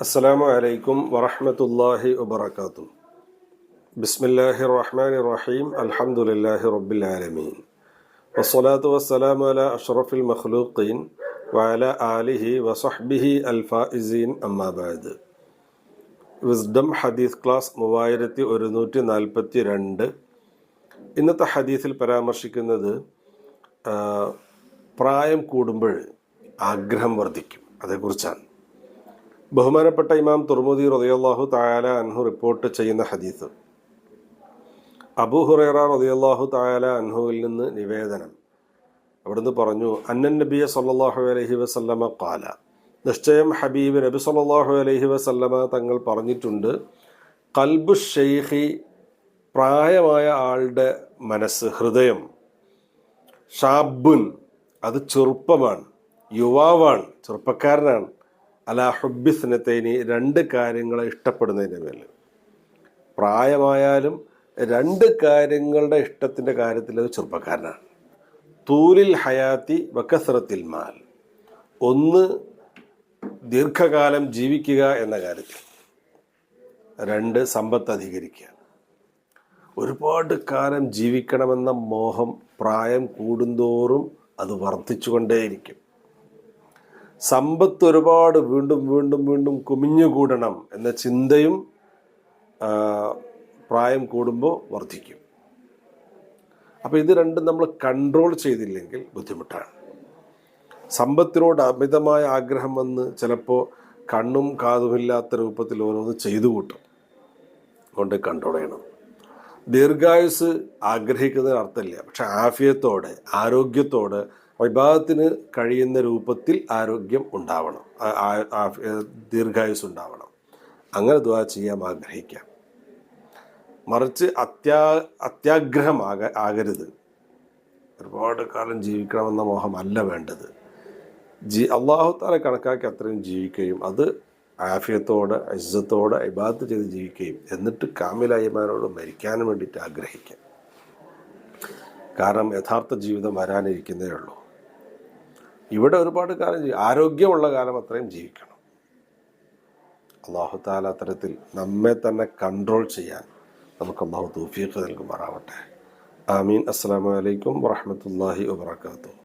അസ്സലാമു അലൈക്കും വറഹമത്തല്ലാഹി വബർക്കാത്തു ബിസ്മില്ലാഹി റഹ്മാൻ റഹീം അലഹമുല്ലാഹി റബ്ബിലാലമീൻ വസ്സലാത്തു വസ്സലാമു അല അഷ്റഫുൽ മഖ്ലൂഖീൻ വഅല ആലിഹി വസഹ്ബിഹി അൽഫായിസീൻ അമ്മാബാദ് വിസ്ഡം ഹദീസ് ക്ലാസ് മൂവായിരത്തി ഒരുന്നൂറ്റി നാൽപ്പത്തി രണ്ട് ഇന്നത്തെ ഹദീസിൽ പരാമർശിക്കുന്നത് പ്രായം കൂടുമ്പോൾ ആഗ്രഹം വർദ്ധിക്കും. അതേക്കുറിച്ചാണ്. ബഹുമാനപ്പെട്ട ഇമാം തുർമുദി റളിയല്ലാഹു തായാല അൻഹു റിപ്പോർട്ട് ചെയ്യുന്ന ഹദീസ്. അബൂ ഹുറേറ റളിയല്ലാഹു തആല അൻഹുവിൽ നിന്ന് നിവേദനം. അവിടുന്ന് പറഞ്ഞു അന്നൻ നബിയ സല്ലാഹു അലഹി വസല്ലമ കാല നിശ്ചയം ഹബീബ് നബി സല്ലാഹു അലഹി വസല്ലമ തങ്ങൾ പറഞ്ഞിട്ടുണ്ട് കൽബു ഷെയ്ഖി പ്രായമായ ആളുടെ മനസ്സ് ഹൃദയം ഷാബുൻ അത് ചെറുപ്പമാണ്. യുവാവാണ് ചെറുപ്പക്കാരനാണ്. അല ഹുബിസ്നത്തേനി രണ്ട് കാര്യങ്ങളെ ഇഷ്ടപ്പെടുന്നതിന്റെ മേൽ പ്രായമായാലും രണ്ട് കാര്യങ്ങളുടെ ഇഷ്ടത്തിന്റെ കാര്യത്തിൽ അത് ചെറുപ്പക്കാരനാണ്. തൂലിൽ ഹയാത്തി വക്കസ്രത്തിൽ മാൽ. ഒന്ന് ദീർഘകാലം ജീവിക്കുക എന്ന കാര്യത്തിൽ. രണ്ട് സമ്പത്ത് അധികരിക്കുക. ഒരുപാട് കാലം ജീവിക്കണമെന്ന മോഹം പ്രായം കൂടുന്തോറും അത് വർദ്ധിച്ചുകൊണ്ടേയിരിക്കും. സമ്പത്ത് ഒരുപാട് വീണ്ടും വീണ്ടും വീണ്ടും കുമിഞ്ഞുകൂടണം എന്ന ചിന്തയും പ്രായം കൂടുമ്പോൾ വർദ്ധിക്കും. അപ്പോൾ ഇത് രണ്ടും നമ്മൾ കൺട്രോൾ ചെയ്തില്ലെങ്കിൽ ബുദ്ധിമുട്ടാണ്. സമ്പത്തിനോട് അമിതമായ ആഗ്രഹം വന്ന് ചിലപ്പോൾ കണ്ണും കാതുമില്ലാത്ത രൂപത്തിൽ ഓരോന്ന് ചെയ്തു കൂട്ടും. കൊണ്ട് കൺട്രോൾ ചെയ്യണം. ദീർഘായുസ് ആഗ്രഹിക്കുന്നതിന് അർത്ഥമില്ല. പക്ഷെ ആഫിയത്തോടെ ആരോഗ്യത്തോടെ വിഭാഗത്തിന് കഴിയുന്ന രൂപത്തിൽ ആരോഗ്യം ഉണ്ടാവണം. ദീർഘായുസ് ഉണ്ടാവണം. അങ്ങനെ ദുവാ ചെയ്യാൻ ആഗ്രഹിക്കാം. മറിച്ച് അത്യാ അത്യാഗ്രഹമാക ആകരുത്. ഒരുപാട് കാലം ജീവിക്കണമെന്ന മോഹമല്ല വേണ്ടത്. ജി അള്ളാഹു താല കണക്കാക്കി അത്രയും ജീവിക്കുകയും അത് ആഫിയത്തോടെ അജിസത്തോട് ഇബാദത്ത് ചെയ്ത് ജീവിക്കുകയും എന്നിട്ട് കാമിലായ്മാരോട് മരിക്കാനും വേണ്ടിയിട്ട് ആഗ്രഹിക്കാം. കാരണം യഥാർത്ഥ ജീവിതം വരാനിരിക്കുന്നേ ഉള്ളൂ. ഇവിടെ ഒരുപാട് കാലം ജീവി ആരോഗ്യമുള്ള കാലം അത്രയും ജീവിക്കണം. അള്ളാഹുത്താല അത്തരത്തിൽ നമ്മെ തന്നെ കൺട്രോൾ ചെയ്യാൻ നമുക്ക് അള്ളാഹു തൗഫീഖ് നൽകുമാറാവട്ടെ. ആമീൻ. അസ്സാം വലൈക്കും വാഹമത്തല്ലാഹി വാത്തു